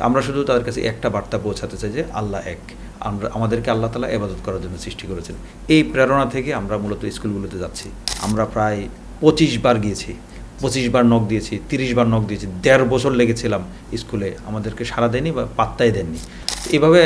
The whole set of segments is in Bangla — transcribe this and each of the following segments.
তা আমরা শুধু তাদের কাছে একটা বার্তা পৌঁছাতে চাই যে আল্লাহ এক। আমরা, আমাদেরকে আল্লাহ তালা এবাদত করার জন্য সৃষ্টি করেছেন। এই প্রেরণা থেকে আমরা মূলত স্কুলগুলোতে যাচ্ছি। আমরা প্রায় পঁচিশ বার গিয়েছি, পঁচিশ বার নখ দিয়েছি, তিরিশ বার নখ দিয়েছি, দেড় বছর লেগেছিলাম স্কুলে। আমাদেরকে সারা দেয়নি বা পাত্তাই দেননি। এভাবে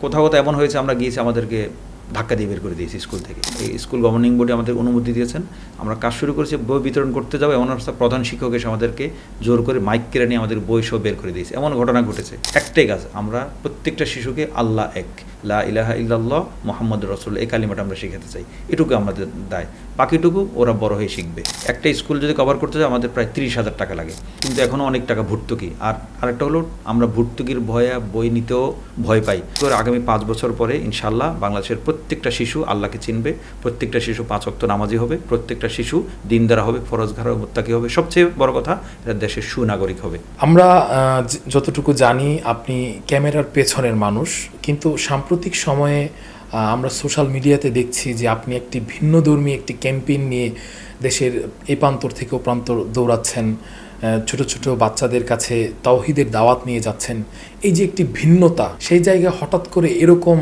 কোথাও কোথাও এমন হয়েছে, আমরা গিয়েছি আমাদেরকে ধাক্কা দিয়ে বের করে দিয়েছি স্কুল থেকে। এই স্কুল গভর্নিং বোর্ডে আমাদের অনুমতি দিয়েছেন। আমরা কাজ শুরু করেছি, বই বিতরণ করতে যাব, এমন অবস্থা প্রধান শিক্ষক এসে আমাদেরকে জোর করে মাইক কেড়ে নিয়ে আমাদের বই সব বের করে দিয়েছে। এমন ঘটনা ঘটেছে। একটাই কাজ, আমরা প্রত্যেকটা শিশুকে আল্লাহ এক। লা ইলাহা ইল্লাল্লাহ মোহাম্মদ রসুল এই কালিমাটা আমরা শিখাতে চাই। এটুকু আমাদের দায়। বাকিটুকু ওরা বড় হয়ে শিখবে। একটা স্কুল যদি কভার করতে যায় আমাদের প্রায় তিরিশ হাজার টাকা লাগে। কিন্তু এখনও অনেক টাকা ভর্তুকি। আর আরেকটা হলো, আমরা ভর্তুকির ভয়ে বই নিতেও ভয় পাই। তো আগামী পাঁচ বছর পরে ইনশাল্লাহ বাংলাদেশের প্রত্যেকটা শিশু আল্লাহকে চিনবে। প্রত্যেকটা শিশু পাঁচ অক্ত নামাজি হবে। প্রত্যেকটা শিশু দিনদারা হবে ফরজগার হবে, মোত্তাকি হবে। সবচেয়ে বড় কথা, এরা দেশের সুনাগরিক হবে। আমরা যতটুকু জানি, আপনি ক্যামেরার পেছনের মানুষ। কিন্তু সাম্প্রতিক সময়ে আমরা সোশ্যাল মিডিয়াতে দেখছি যে আপনি একটি ভিন্নধর্মী একটি ক্যাম্পেইন নিয়ে দেশের এ প্রান্তর থেকে ও প্রান্তর দৌড়াচ্ছেন ছোট ছোট বাচ্চাদের কাছে তাওহিদের দাওয়াত নিয়ে যাচ্ছেন। এই যে একটি ভিন্নতা, সেই জায়গায় হঠাৎ করে এরকম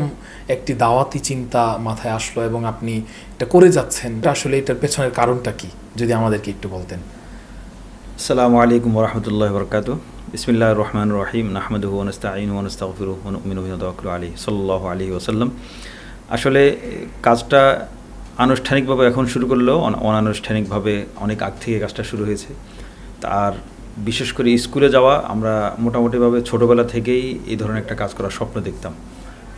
একটি দাওয়াতি চিন্তা মাথায় আসলো এবং আপনি এটা করে যাচ্ছেন আসলে এটার পেছনের কারণটা কি? যদি আমাদেরকে একটু বলতেন। আসসালামু আলাইকুম রহমতুল্লাহ বরকাত বিসমিল্লাহ রহমান রহিম নাহমদু ওনস্তাইন ওনস্তাগফিরু ওনুমিনু বিহি তাওয়াক্কালু আলাইহি সাল্লাল্লাহু আলাইহি ওয়াসাল্লাম আসলে কাজটা আনুষ্ঠানিকভাবে এখন শুরু করলেও অন- অনানুষ্ঠানিকভাবে অনেক আগ থেকে কাজটা শুরু হয়েছে। তার বিশেষ করে স্কুলে যাওয়া, আমরা মোটামুটিভাবে ছোটোবেলা থেকেই এই ধরনের একটা কাজ করার স্বপ্ন দেখতাম।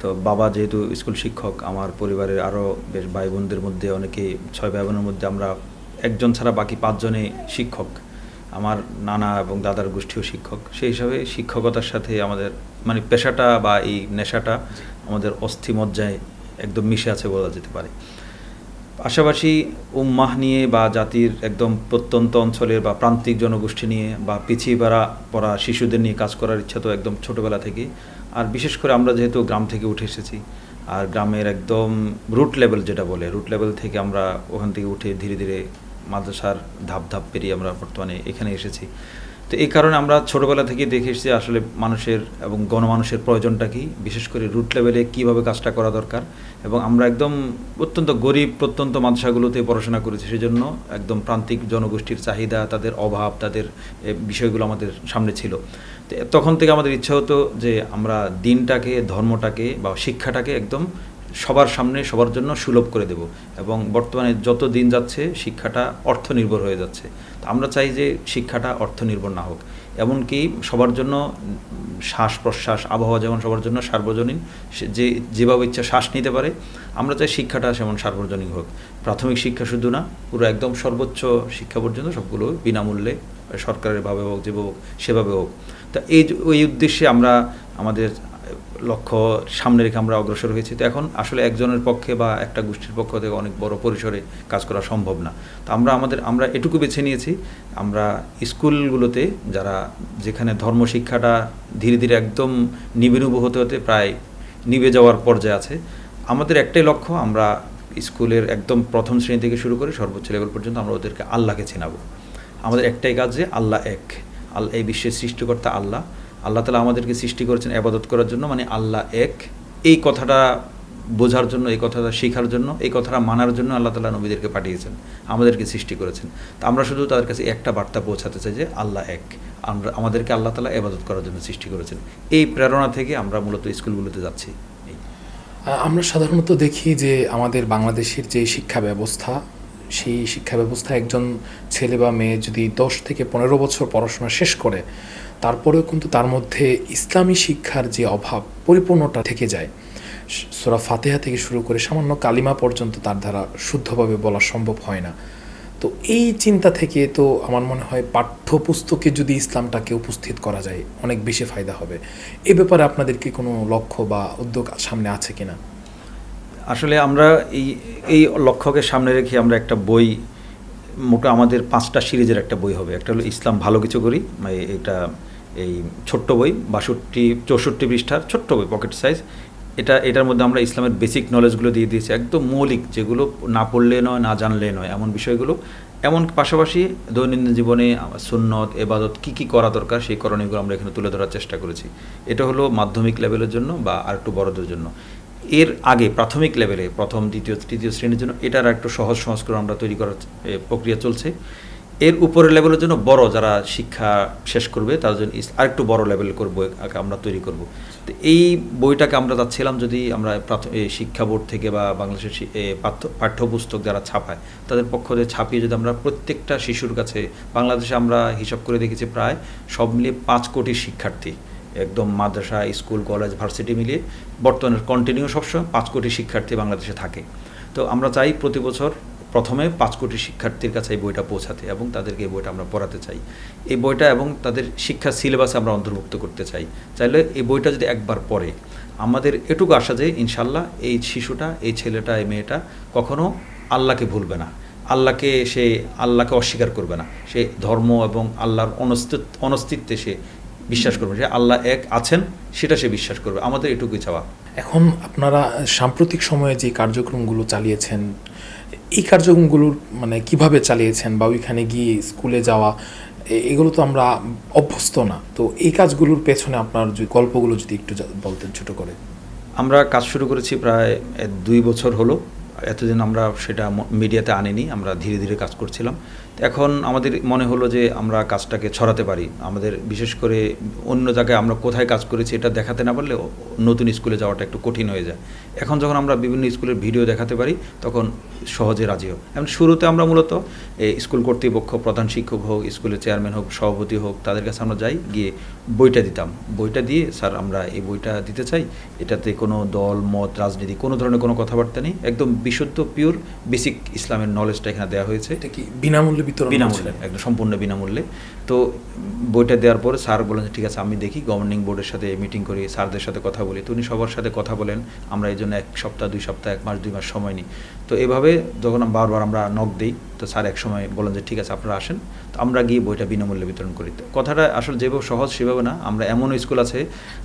তো বাবা যেহেতু স্কুল শিক্ষক, আমার পরিবারের আরও বেশ ভাই বোনদের মধ্যে অনেকেই ছয় ভাই বোনের মধ্যে আমরা একজন ছাড়া বাকি পাঁচজনে শিক্ষক। আমার নানা এবং দাদার গোষ্ঠীও শিক্ষক। সেই হিসাবে শিক্ষকতার সাথে আমাদের মানে পেশাটা বা এই নেশাটা আমাদের অস্থি মজ্জায় একদম মিশে আছে বলা যেতে পারে। পাশাপাশি উম্মাহ নিয়ে বা জাতির একদম প্রত্যন্ত অঞ্চলের বা প্রান্তিক জনগোষ্ঠী নিয়ে বা পিছিয়ে পড়া পড়া শিশুদের নিয়ে কাজ করার ইচ্ছা তো একদম ছোটোবেলা থেকে আর বিশেষ করে আমরা যেহেতু গ্রাম থেকে উঠে এসেছি আর গ্রামের একদম রুট লেভেল যেটা বলে রুট লেভেল থেকে আমরা ওখান থেকে উঠে ধীরে ধীরে মাদ্রাসার ধাপ ধাপ পেরিয়ে আমরা বর্তমানে এখানে এসেছি। তো এই কারণে আমরা ছোটোবেলা থেকে দেখে এসেছি আসলে মানুষের এবং গণমানুষের প্রয়োজনটা কি, বিশেষ করে রুট লেভেলে কীভাবে কাজটা করা দরকার এবং আমরা একদম অত্যন্ত গরিব, প্রত্যন্ত মাদ্রাসাগুলোতে পড়াশোনা করেছি, সেজন্য একদম প্রান্তিক জনগোষ্ঠীর চাহিদা, তাদের অভাব, তাদের বিষয়গুলো আমাদের সামনে ছিল। তখন থেকে আমাদের ইচ্ছা হতো যে আমরা দিনটাকে, ধর্মটাকে বা শিক্ষাটাকে একদম সবার সামনে, সবার জন্য সুলভ করে দেব। এবং বর্তমানে যত দিন যাচ্ছে, শিক্ষাটা অর্থনির্ভর হয়ে যাচ্ছে। তো আমরা চাই যে শিক্ষাটা অর্থনির্ভর না হোক। এমনকি সবার জন্য শ্বাস প্রশ্বাস, আবহাওয়া যেমন সবার জন্য সার্বজনীন যে, যেভাবে ইচ্ছা শ্বাস নিতে পারে, আমরা চাই শিক্ষাটা সেমন সার্বজনীন হোক। প্রাথমিক শিক্ষা শুধু না, পুরো একদম সর্বোচ্চ শিক্ষা পর্যন্ত সবগুলো বিনামূল্যে, সরকারের ভাবে হোক, যেভাবে হোক, সেভাবে হোক। তা এই ওই উদ্দেশ্যে আমরা আমাদের লক্ষ্য সামনে রেখে আমরা অগ্রসর হয়েছি। তো এখন আসলে একজনের পক্ষে বা একটা গোষ্ঠীর পক্ষ থেকে অনেক বড় পরিসরে কাজ করা সম্ভব না। তো আমরা আমাদের, আমরা এটুকু বেছে নিয়েছি। আমরা স্কুলগুলোতে যারা, যেখানে ধর্ম শিক্ষাটা ধীরে ধীরে একদম নিবিড়ুব হতে হতে প্রায় নিভে যাওয়ার পর্যায়ে আছে, আমাদের একটাই লক্ষ্য, আমরা স্কুলের একদম প্রথম শ্রেণি থেকে শুরু করে সর্বোচ্চ লেভেল পর্যন্ত আমরা ওদেরকে আল্লাহকে চেনাবো। আমাদের একটাই কাজ যে আল্লাহ এক আল্লাহ এই বিশ্বের সৃষ্টিকর্তা আল্লাহ। আল্লাহ তালা আমাদেরকে সৃষ্টি করেছেন আবাদত করার জন্য মানে আল্লাহ এক। এই কথাটা বোঝার জন্য, এই কথাটা শেখার জন্য, এই কথাটা মানার জন্য আল্লাহ তালা নবীদেরকে পাঠিয়েছেন, আমাদেরকে সৃষ্টি করেছেন। তা আমরা শুধু তাদের কাছে একটা বার্তা পৌঁছাতে চাই যে, আল্লাহ এক। আমরা, আমাদেরকে আল্লাহ তালা আবাদত করার জন্য সৃষ্টি করেছেন। এই প্রেরণা থেকে আমরা মূলত স্কুলগুলোতে যাচ্ছি। আমরা সাধারণত দেখি যে, আমাদের বাংলাদেশের যে শিক্ষা ব্যবস্থা, সেই শিক্ষা ব্যবস্থা একজন ছেলে বা মেয়ে যদি দশ থেকে পনেরো বছর পড়াশোনা শেষ করে তারপরেও কিন্তু তার মধ্যে ইসলামী শিক্ষার যে অভাব পরিপূর্ণটা থেকে যায়, সোরা ফাতেহা থেকে শুরু করে সামান্য কালিমা পর্যন্ত তার দ্বারা শুদ্ধভাবে বলা সম্ভব হয় না। তো এই চিন্তা থেকে তো আমার মনে হয় পাঠ্যপুস্তকে যদি ইসলামটাকে উপস্থিত করা যায়, অনেক বেশি ফায়দা হবে। এ ব্যাপারে আপনাদের কি কোনো লক্ষ্য বা উদ্যোগ সামনে আছে কি না আসলে আমরা এই এই লক্ষ্যকে সামনে রেখে আমরা একটা বই, মোটা আমাদের পাঁচটা সিরিজের একটা বই হবে। একটা হলো ইসলাম ভালো কিছু করি মানে এটা এই ছোট্ট বই, বাষট্টি, চৌষট্টি পৃষ্ঠার ছোট্ট বই পকেট সাইজ এটা, এটার মধ্যে আমরা ইসলামের বেসিক নলেজগুলো দিয়ে দিয়েছি। একদম মৌলিক, যেগুলো না পড়লে নয়, না জানলে নয়, এমন বিষয়গুলো। এমন পাশাপাশি দৈনন্দিন জীবনে সুন্নত, এবাদত, কি কি করা দরকার, সেই করণীয়গুলো আমরা এখানে তুলে ধরার চেষ্টা করেছি। এটা হলো মাধ্যমিক লেভেলের জন্য বা আর একটু বড়দের জন্য। এর আগে প্রাথমিক লেভেলে প্রথম, দ্বিতীয়, তৃতীয় শ্রেণির জন্য, এটার একটু সহজ সংস্করণ আমরা তৈরি করার প্রক্রিয়া চলছে। এর উপরের লেভেলের জন্য বড় যারা শিক্ষা শেষ করবে, তার জন্য আরেকটু বড় লেভেল করব আমরা তৈরি করব। তো এই বইটাকে আমরা চাচ্ছিলাম যদি আমরা শিক্ষা বোর্ড থেকে বা বাংলাদেশের পাঠ্যপুস্তক যারা ছাপায়, তাদের পক্ষ থেকে ছাপিয়ে যদি আমরা প্রত্যেকটা শিশুর কাছে, বাংলাদেশে আমরা হিসাব করে দেখেছি প্রায় সব মিলিয়ে পাঁচ কোটি শিক্ষার্থী, একদম মাদ্রাসা, স্কুল, কলেজ, ভার্সিটি মিলিয়ে বর্তমানে কন্টিনিউ সবসময় পাঁচ কোটি শিক্ষার্থী বাংলাদেশে থাকে। তো আমরা চাই প্রতি বছর প্রথমে পাঁচ কোটি শিক্ষার্থীর কাছে এই বইটা পৌঁছাতে এবং তাদেরকে এই বইটা আমরা পড়াতে চাই। এই বইটা এবং তাদের শিক্ষা সিলেবাসে আমরা অন্তর্ভুক্ত করতে চাই। চাইলে এই বইটা যদি একবার পড়ে, আমাদের এটুকু আশা যে ইনশাল্লাহ এই শিশুটা, এই ছেলেটা, এই মেয়েটা কখনো আল্লাহকে ভুলবে না। আল্লাহকে সে আল্লাহকে অস্বীকার করবে না। সে ধর্ম এবং আল্লাহর অনস্তিত্ব অনস্তিত্বে সে বিশ্বাস করবে যে আল্লাহ এক আছেন, সেটা সে বিশ্বাস করবে। আমাদের এটুকুই চাওয়া। এখন আপনারা সাম্প্রতিক সময়ে যে কার্যক্রমগুলো চালিয়েছেন এই কার্যক্রমগুলোর মানে কীভাবে চালিয়েছেন বা ওইখানে গিয়ে স্কুলে যাওয়া এগুলো তো আমরা অভ্যস্ত না। তো এই কাজগুলোর পেছনে আপনার যে গল্পগুলো যদি একটু বলতেন ছোট করে। আমরা কাজ শুরু করেছি প্রায় দুই বছর হলো। এতদিন আমরা সেটা মিডিয়াতে আনিনি, আমরা ধীরে ধীরে কাজ করছিলাম। এখন আমাদের মনে হলো যে আমরা কাজটাকে ছড়াতে পারি। আমাদের বিশেষ করে অন্য জায়গায় আমরা কোথায় কাজ করেছি এটা দেখাতে না পারলে নতুন স্কুলে যাওয়াটা একটু কঠিন হয়ে যায়। এখন যখন আমরা বিভিন্ন স্কুলের ভিডিও দেখাতে পারি, তখন সহজে রাজি হোক এখন শুরুতে আমরা মূলত স্কুল কর্তৃপক্ষ, প্রধান শিক্ষক হোক, স্কুলের চেয়ারম্যান হোক, সভাপতি হোক, তাদের কাছে আমরা যাই, গিয়ে বইটা দিতাম। বইটা দিয়ে, স্যার, আমরা এই বইটা দিতে চাই। এটাতে কোনো দল, মত, রাজনীতি, কোনো ধরনের কোনো কথাবার্তা নেই। একদম বিশুদ্ধ পিওর বেসিক ইসলামের নলেজটা এখানে দেওয়া হয়েছে। এটা কি বিনামূল্যে বিতরণ বিনামূল্যে একদম সম্পূর্ণ বিনামূল্যে। তো বইটা দেওয়ার পরে স্যার বলেন যে ঠিক আছে আমি দেখি গভর্নিং বোর্ডের সাথে মিটিং করি স্যারদের সাথে কথা বলি। তো উনি সবার সাথে কথা বলেন আমরা এই জন্য এক সপ্তাহ দুই সপ্তাহ এক মাস দুই মাস সময় নিই। তো এভাবে যখন বারবার আমরা নক দিই তো স্যার এক সময় বলেন যে ঠিক আছে আপনারা আসেন। তো আমরা গিয়ে বইটা বিনামূল্যে বিতরণ করি। তো কথাটা আসলে যেভাবে সহজ সেভাবে না। আমরা এমন স্কুল আছে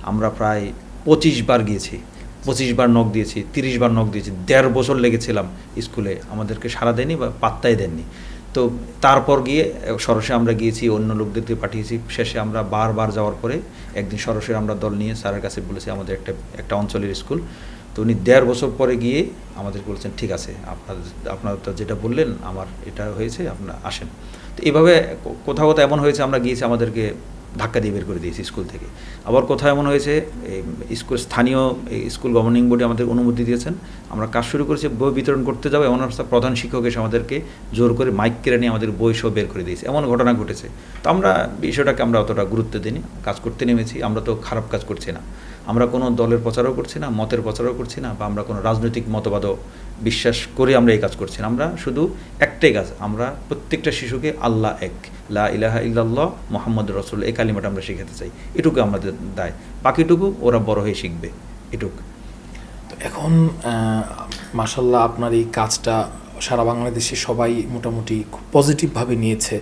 আমরা প্রায় পঁচিশ বার গিয়েছি পঁচিশ বার নখ দিয়েছি তিরিশ বার নখ দিয়েছি দেড় বছর লেগেছিলাম স্কুলে। আমাদেরকে সারা দেয়নি বা পাত্তাই দেননি। তো তারপর গিয়ে, সরসে আমরা গিয়েছি, অন্য লোকদেরকে পাঠিয়েছি। শেষে আমরা বারবার যাওয়ার পরে একদিন সরসে আমরা দল নিয়ে স্যারের কাছে বলেছি, আমাদের একটা একটা অঞ্চলের স্কুল। তো উনি দেড় বছর পরে গিয়ে আমাদের বলেছেন, ঠিক আছে, আপনার, আপনারা তো যেটা বললেন, আমার এটা হয়েছে আপনার আসেন। তো এভাবে কোথাও কোথাও এমন হয়েছে, আমরা গিয়েছি আমাদেরকে ধাক্কা দিয়ে বের করে দিয়েছি স্কুল থেকে। আবার কোথাও এমন হয়েছে স্কুল, স্থানীয় স্কুল গভর্নিং বোর্ডে আমাদের অনুমতি দিয়েছেন, আমরা কাজ শুরু করেছি, বই বিতরণ করতে যাব, এমন অবস্থা প্রধান শিক্ষক এসে আমাদেরকে জোর করে মাইক কেড়ে নিয়ে আমাদের বই সব বের করে দিয়েছে। এমন ঘটনা ঘটেছে। তো আমরা বিষয়টাকে আমরা অতটা গুরুত্ব দিইনি, কাজ করতে নেমেছি, আমরা তো খারাপ কাজ করছি না। আমরা কোনো দলের প্রচারও করছি না, মতের প্রচারও করছি না, বা আমরা কোনো রাজনৈতিক মতবাদও বিশ্বাস করে আমরা এই কাজ করছি না। আমরা শুধু কাজ আমরা প্রত্যেকটা শিশুকে আল্লাহ এক। লা ইলাহা ইল্লাল্লাহ মোহাম্মদ রসুল, এই কালিমাটা আমরা শিখাতে চাই। এটুকু আমাদের দায়। বাকিটুকু ওরা বড় হয়ে শিখবে। এটুকু। তো এখন মাসাল্লাহ আপনার এই কাজটা সারা বাংলাদেশে সবাই মোটামুটি খুব পজিটিভভাবে নিয়েছে।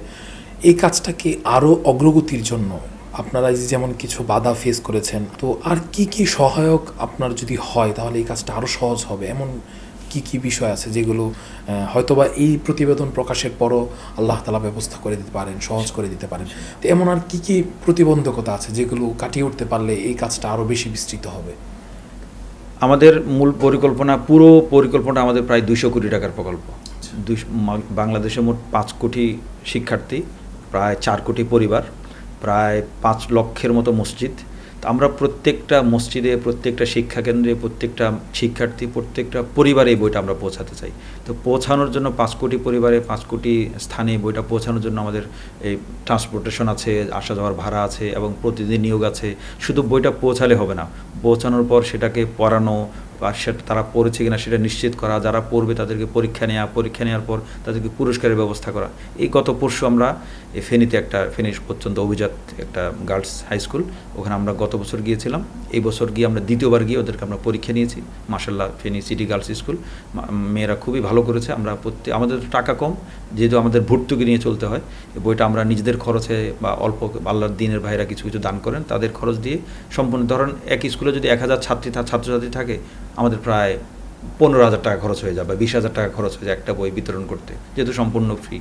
এই কাজটাকে আরও অগ্রগতির জন্য? আপনারা যেমন কিছু বাধা ফেস করেছেন, তো আর কি কি সহায়ক আপনার যদি হয়, তাহলে এই কাজটা আরও সহজ হবে? এমন কি কি বিষয় আছে যেগুলো হয়তোবা এই প্রতিবেদন প্রকাশের পরও আল্লাহ তালা ব্যবস্থা করে দিতে পারেন সহজ করে দিতে পারেন। তো এমন আর কি কি প্রতিবন্ধকতা আছে যেগুলো কাটিয়ে উঠতে পারলে এই কাজটা আরও বেশি বিস্তৃত হবে? আমাদের মূল পরিকল্পনা পুরো পরিকল্পনা আমাদের প্রায় দুশো কোটি টাকার প্রকল্প। বাংলাদেশে মোট পাঁচ কোটি শিক্ষার্থী প্রায় চার কোটি পরিবার প্রায় পাঁচ লক্ষের মতো মসজিদ। আমরা প্রত্যেকটা মসজিদে, প্রত্যেকটা শিক্ষাকেন্দ্রে, প্রত্যেকটা শিক্ষার্থী, প্রত্যেকটা পরিবারে এই বইটা আমরা পৌঁছাতে চাই। তো পৌঁছানোর জন্য পাঁচ কোটি পরিবারে পাঁচ কোটি স্থানে বইটা পৌঁছানোর জন্য আমাদের এই ট্রান্সপোর্টেশন আছে, আসা যাওয়ার ভাড়া আছে এবং প্রতিদিন নিয়োগ আছে। শুধু বইটা পৌঁছালে হবে না, পৌঁছানোর পর সেটাকে পড়ানো বা সেটা তারা পড়েছে কিনা সেটা নিশ্চিত করা, যারা পড়বে তাদেরকে পরীক্ষা নেওয়া পরীক্ষা নেওয়ার পর তাদেরকে পুরস্কারের ব্যবস্থা করা। এই গত পরশু আমরা এই ফেনীতে একটা ফেনী পর্যন্ত অভিজাত একটা গার্লস হাই স্কুল, ওখানে আমরা গত বছর গিয়েছিলাম। এই বছর গিয়ে আমরা দ্বিতীয়বার গিয়ে ওদেরকে আমরা পরীক্ষা নিয়েছি। মাসাল্লাহ ফেনী সিটি গার্লস স্কুল মেয়েরা খুবই ভালো করেছে। আমরা প্রত্যেক আমাদের টাকা কম, যেহেতু আমাদের ভর্তুকি নিয়ে চলতে হয় বইটা আমরা নিজেদের খরচে বা অল্প আল্লাহর দিনের ভাইরা কিছু কিছু দান করেন, তাদের খরচ দিয়ে সম্পূর্ণ, ধরেন এক স্কুলে যদি এক হাজার ছাত্রী ছাত্রছাত্রী থাকে আমাদের প্রায় পনেরো হাজার টাকা খরচ হয়ে যায় বা বিশ হাজার টাকা খরচ হয়ে যায় একটা বই বিতরণ করতে যেহেতু সম্পূর্ণ ফ্রি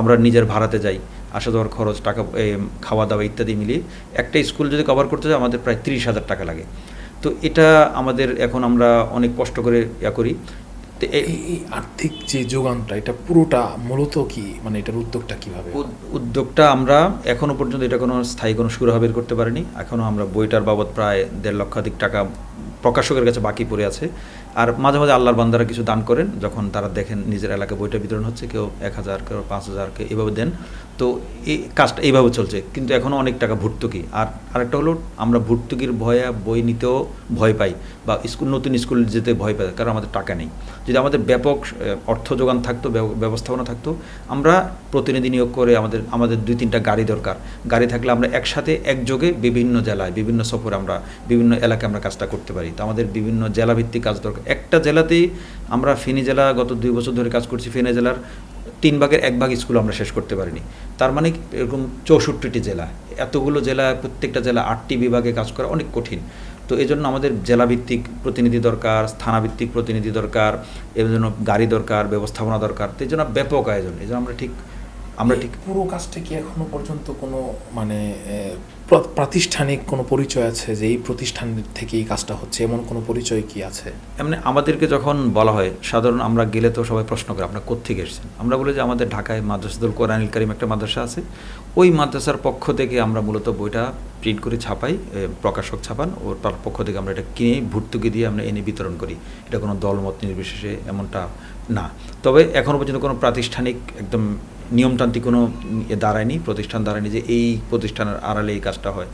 আমরা নিজের ভাড়াতে যাই আসা যাওয়ার খরচ টাকা খাওয়া দাওয়া ইত্যাদি মিলিয়ে একটা স্কুল যদি কভার করতে যায় আমাদের প্রায় তিরিশ হাজার টাকা লাগে। তো এটা আমাদের এখন আমরা অনেক কষ্ট করে ইয়া করি। তো এই এই আর্থিক যে যোগানটা এটা পুরোটা মূলত কি? মানে এটার উদ্যোগটা কীভাবে? উদ্যোগটা আমরা এখনও পর্যন্ত এটা কোনো স্থায়ী কোনো সুরাহা বের করতে পারিনি। এখনও আমরা বইটার বাবদ প্রায় দেড় লক্ষাধিক টাকা প্রকাশকের কাছে বাকি পড়ে আছে। আর মাঝে মাঝে আল্লাহর বান্দারা কিছু দান করেন, যখন তারা দেখেন নিজের এলাকায় বইটা বিতরণ হচ্ছে, কেউ এক হাজার, কেউ পাঁচ হাজার, কেউ এভাবে দেন। তো এই কাজটা এইভাবে চলছে। কিন্তু এখনও অনেক টাকা ভর্তুকি। আর আরেকটা হলো, আমরা ভর্তুকির ভয়ে বই নিতেও ভয় পাই বা স্কুল, নতুন স্কুল যেতে ভয় পাই, কারণ আমাদের টাকা নেই। যদি আমাদের ব্যাপক অর্থ যোগান থাকতো ব্যবস্থাপনা থাকতো, আমরা প্রতিনিধি নিয়োগ করে আমাদের আমাদের দুই তিনটা গাড়ি দরকার। গাড়ি থাকলে আমরা একসাথে, একযোগে বিভিন্ন জেলায়, বিভিন্ন সফরে আমরা, বিভিন্ন এলাকায় আমরা কাজটা করতে পারি। তো আমাদের বিভিন্ন জেলাভিত্তিক কাজ দরকার। একটা জেলাতেই আমরা ফেনী জেলা গত দুই বছর ধরে কাজ করছি, ফেনী জেলার তিন ভাগের এক ভাগ স্কুল আমরা শেষ করতে পারিনি। তার মানে এরকম চৌষট্টিটি জেলা। এতগুলো জেলা, প্রত্যেকটা জেলা আটটি বিভাগে কাজ করা অনেক কঠিন। তো এই জন্য আমাদের জেলাভিত্তিক প্রতিনিধি দরকার, স্থানাভিত্তিক প্রতিনিধি দরকার এর জন্য গাড়ি দরকার, ব্যবস্থাপনা দরকার। তো এই জন্য ব্যাপক আয়োজন। এই জন্য আমরা ঠিক আমরা ঠিক পুরো কাজটা কি এখনও পর্যন্ত কোনো মানে প্রাতিষ্ঠানিক কোনো পরিচয় আছে যে এই প্রতিষ্ঠান থেকে এই কাজটা হচ্ছে? এমন কোনো পরিচয় কি আছে? এমনি আমাদেরকে যখন বলা হয় সাধারণ আমরা গেলে তো সবাই প্রশ্ন করে আপনার কোত্থেকে এসেছেন? আমরা বলি যে আমাদের ঢাকায় মাদ্রাসাদুল কোরআনিল কারিম একটা মাদ্রাসা আছে। ওই মাদ্রাসার পক্ষ থেকে আমরা মূলত বইটা প্রিন্ট করে ছাপাই প্রকাশক ছাপান। ও তার পক্ষ থেকে আমরা এটা কিনে ভর্তুকি দিয়ে আমরা এনে বিতরণ করি। এটা কোনো দলমত নির্বিশেষে এমনটা না। তবে এখনও পর্যন্ত কোনো প্রাতিষ্ঠানিক একদম নিয়মতান্ত্রিক কোনো দাঁড়ায়নি, প্রতিষ্ঠান দাঁড়ায়নি যে এই প্রতিষ্ঠানের আড়ালে এই কাজটা হয়।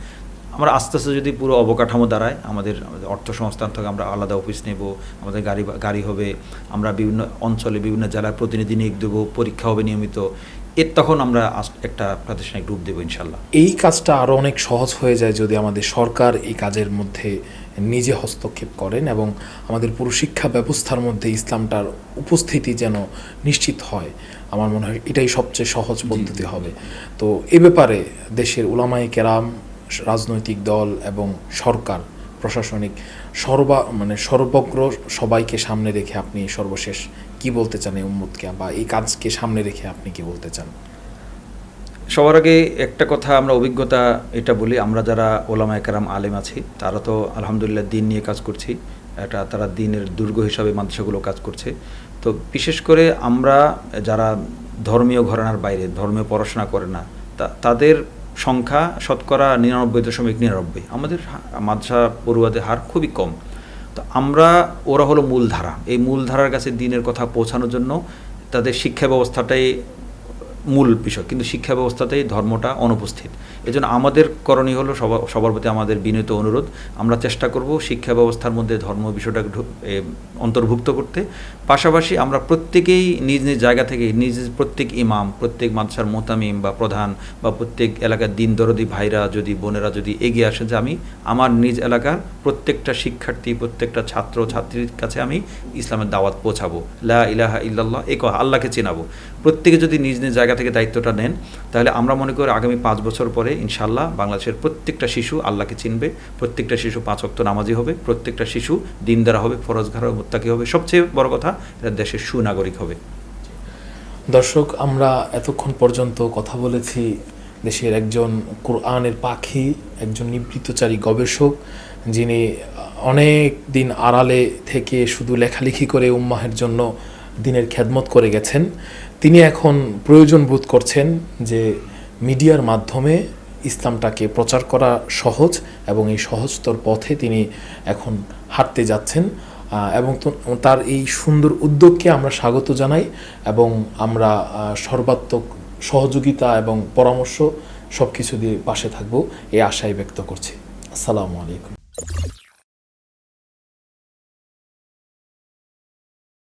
আমরা আস্তে আস্তে যদি পুরো অবকাঠামো দাঁড়ায়, আমাদের অর্থ সংস্থান থেকে আমরা আলাদা অফিস নেব, আমাদের গাড়ি গাড়ি হবে, আমরা বিভিন্ন অঞ্চলে বিভিন্ন জেলায় প্রতিনিধি নিয়োগ দেবো, পরীক্ষা হবে নিয়মিত, এর তখন আমরা একটা প্রাতিষ্ঠানিক রূপ দেবো ইনশাল্লাহ এই কাজটা আরও অনেক সহজ হয়ে যায় যদি আমাদের সরকার এই কাজের মধ্যে নিজে হস্তক্ষেপ করেন এবং আমাদের পুরো শিক্ষা ব্যবস্থার মধ্যে ইসলামটার উপস্থিতি যেন নিশ্চিত হয়। আমার মনে হয় এটাই সবচেয়ে সহজ পদ্ধতি হবে। তো এ ব্যাপারে দেশের উলামাই কেরাম রাজনৈতিক দল এবং সরকার প্রশাসনিক সর্বা মানে সর্বগ্র সবাইকে সামনে রেখে আপনি সর্বশেষ কি বলতে চান এই উম্মতকে বা এই কাজকে সামনে রেখে আপনি কি বলতে চান? সবার আগে একটা কথা আমরা অভিজ্ঞতা এটা বলি, আমরা যারা ওলামা একরাম আলেম আছি, তারা তো আলহামদুলিল্লাহ দিন নিয়ে কাজ করছি, এটা তারা দিনের দুর্গ হিসাবে মাদ্রাসাগুলো কাজ করছে। তো বিশেষ করে আমরা যারা ধর্মীয় ঘরানার বাইরে, ধর্মীয় পড়াশোনা করে না তাদের সংখ্যা শতকরা নিরানব্বই দশমিক নিরানব্বই। আমাদের মাদ্রাসা পড়ুয়াদের হার খুবই কম। তো আমরা, ওরা হলো মূলধারা। এই মূলধারার কাছে দিনের কথা পৌঁছানোর জন্য তাদের শিক্ষা ব্যবস্থাটাই মূল বিষয় কিন্তু শিক্ষা ব্যবস্থাতেই ধর্মটা অনুপস্থিত। এজন্য আমাদের করণীয় হলো সবার প্রতি আমাদের বিনীত অনুরোধ আমরা চেষ্টা করব শিক্ষা ব্যবস্থার মধ্যে ধর্ম এ, অন্তর্ভুক্ত করতে। পাশাপাশি আমরা প্রত্যেকেই নিজ নিজ জায়গা থেকে নিজ নিজ প্রত্যেক ইমাম প্রত্যেক মাদ্রাসার মোতামিম বা প্রধান বা প্রত্যেক এলাকার দিন দরদি ভাইরা যদি বোনেরা যদি এগিয়ে আসে যে আমি আমার নিজ এলাকার প্রত্যেকটা শিক্ষার্থী প্রত্যেকটা ছাত্র ছাত্রীর কাছে আমি ইসলামের দাওয়াত পৌঁছাবো। লা ইলাহা ইল্লাল্লাহ কথা আল্লাহকে চেনাবো। প্রত্যেকে যদি নিজ নিজ জায়গা থেকে দায়িত্বটা নেন, তাহলে আমরা মনে করি আগামী পাঁচ বছর পরে ইনশাল্লাহ বাংলাদেশের প্রত্যেকটা শিশু আল্লাহকে চিনবে, প্রত্যেকটা শিশু পাঁচ অক্ত নামাজি হবে, প্রত্যেকটা শিশু দিনদারা হবে ফরজগার হবে মুত্তাকি হবে। সবচেয়ে বড় কথা, এটা দেশের সুনাগরিক হবে। দর্শক, আমরা এতক্ষণ পর্যন্ত কথা বলেছি দেশের একজন কোরআনের পাখি, একজন নিবৃত্তচারী গবেষক, যিনি অনেক দিন আড়ালে থেকে শুধু লেখালেখি করে উম্মাহের জন্য দিনের খেদমত করে গেছেন। তিনি এখন প্রয়োজন বোধ করছেন যে মিডিয়ার মাধ্যমে ইসলামটাকে প্রচার করা সহজ এবং এই সহজতর পথে তিনি এখন হাঁটতে যাচ্ছেন এবং তার এই সুন্দর উদ্যোগকে আমরা স্বাগত জানাই এবং আমরা সর্বাত্মক সহযোগিতা এবং পরামর্শ সব কিছু দিয়ে পাশে থাকব, এই আশাই ব্যক্ত করছি। আসসালামু আলাইকুম।